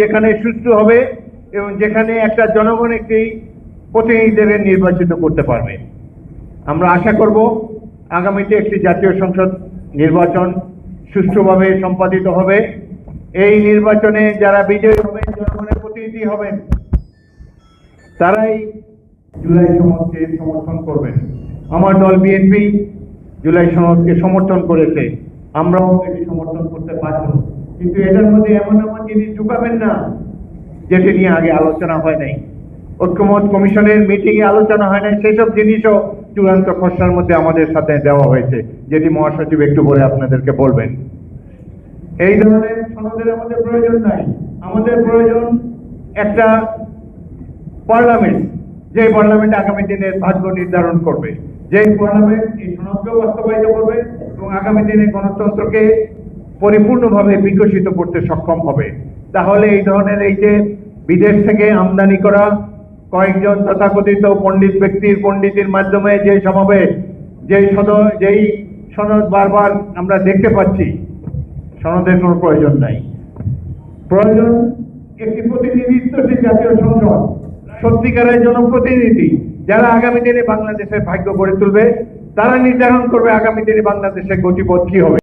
যেখানে সুষ্ঠু হবে এবং যেখানে একটা জনগণ একটি প্রতিনিধিদের নির্বাচিত করতে পারবে। আমরা আশা করব আগামীতে একটি জাতীয় সংসদ নির্বাচন সুষ্ঠুভাবে সম্পাদিত হবে। এই নির্বাচনে যারা বিজয়ী হবেন, জনগণের প্রতিনিধি হবেন, তারাই জুলাই সনদকে সমর্থন করবেন। আমার দল বিএনপি জুলাই সনদকে সমর্থন করেছে। আমরাও এটি সমর্থন করতে বাধ্য। কিন্তু এটার মধ্যে এমন এমন জিনিস ঢুকাবেন না, যেটি নিয়ে আগে আলোচনা হয় নাই। ঐক্যমত কমিশনের মিটিং এ আলোচনা হয় নাই, সেসব জিনিসও চূড়ান্ত খসড়ার মধ্যে আমাদের সাথে দেওয়া হয়েছে, যেটি মহাসচিব একটু পরে আপনাদেরকে বলবেন। এই ধরনের সনদের আমাদের প্রয়োজন নাই। আমাদের প্রয়োজন একটা পার্লামেন্ট যে পার্লামেন্ট আগামী দিনের ভাগ্য নির্ধারণ করবে। যে পার্লামেন্ট এই সনদকেও বাস্তবায়িত করবে এবং আগামী দিনে গণতন্ত্রকে পরিপূর্ণভাবে বিকশিত করতে সক্ষম হবে। তাহলে এই ধরনের এই যে বিদেশ থেকে আমদানি করা কয়েকজন তথাকথিত পণ্ডিত ব্যক্তির পণ্ডিতের মাধ্যমে যে সমাবেশ যেই সদ, যেই সনদ বারবার আমরা দেখতে পাচ্ছি, সনদের কোনো প্রয়োজন নাই। প্রয়োজন একটি প্রতিনিধিত্বশীল জাতীয় সংসদ, সত্যিকারের জনপ্রতিনিধি, যারা আগামী দিনে বাংলাদেশের ভাগ্য গড়ে তুলবে, তারা নির্ধারণ করবে আগামী দিনে বাংলাদেশের গতিপথ কি হবে।